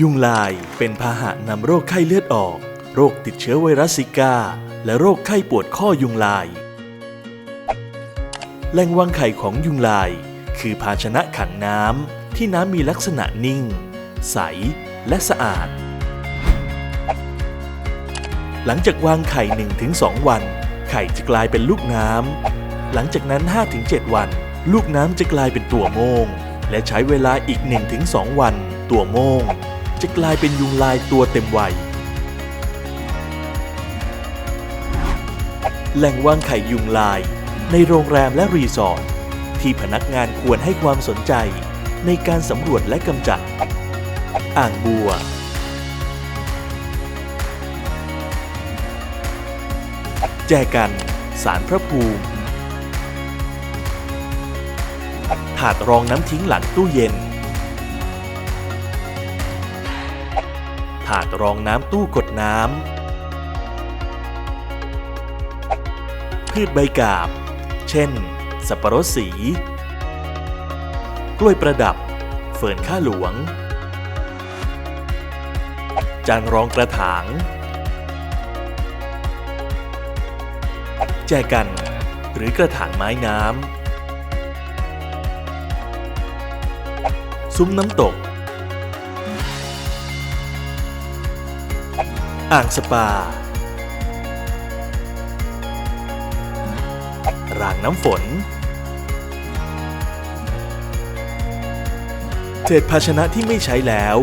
ยุงลายเป็นพาหะนำโรคไข้เลือดออก โรคติดเชื้อไวรัสซิกา และโรคไข้ปวดข้อยุงลาย แหล่งวางไข่ของยุงลาย คือภาชนะขังน้ำที่น้ำมีลักษณะนิ่ง ใสและสะอาด หลังจากวางไข่ 1-2 วัน ไข่จะกลายเป็นลูกน้ำ หลังจากนั้น 5-7 วัน ลูกน้ำจะกลายเป็นตัวโม่งและใช้เวลาอีก 1-2 วัน ตัวโม่ง จะกลายเป็นยุงลายตัวเต็มวัย แหล่งวางไข่ยุงลาย ในโรงแรมและรีสอร์ทที่พนักงานควรให้ความสนใจในการสำรวจและกำจัด อ่างบัว แจกัน สารพระภูมิถาดรองน้ำทิ้งหลังตู้เย็น ถาดรองน้ำตู้กดน้ำพืชใบกาบ เช่น สับปะรดสี กล้วยประดับ เฟิร์นข้าหลวง จานรองกระถาง แจกัน หรือกระถางไม้น้ำ ซุ้มน้ำตก อ่างสปา รางน้ำฝน เศษภาชนะที่ไม่ใช้แล้ว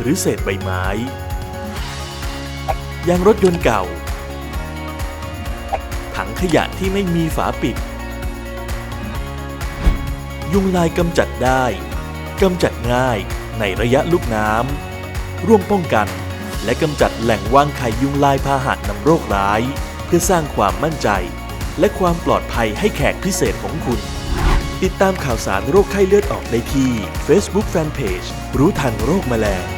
หรือเศษใบไม้ ยางรถยนต์เก่า ถังขยะที่ไม่มีฝาปิด ยุงลายกำจัดได้กำจัดง่ายในระยะลูกน้ำร่วมป้องกัน และกำจัดแหล่งวางไข่ยุงลายพาหะนำโรคร้าย เพื่อสร้างความมั่นใจ และความปลอดภัยให้แขกพิเศษของคุณ ติดตามข่าวสารโรคไข้เลือดออกได้ที่ Facebook Fanpage รู้ทันโรคแมลง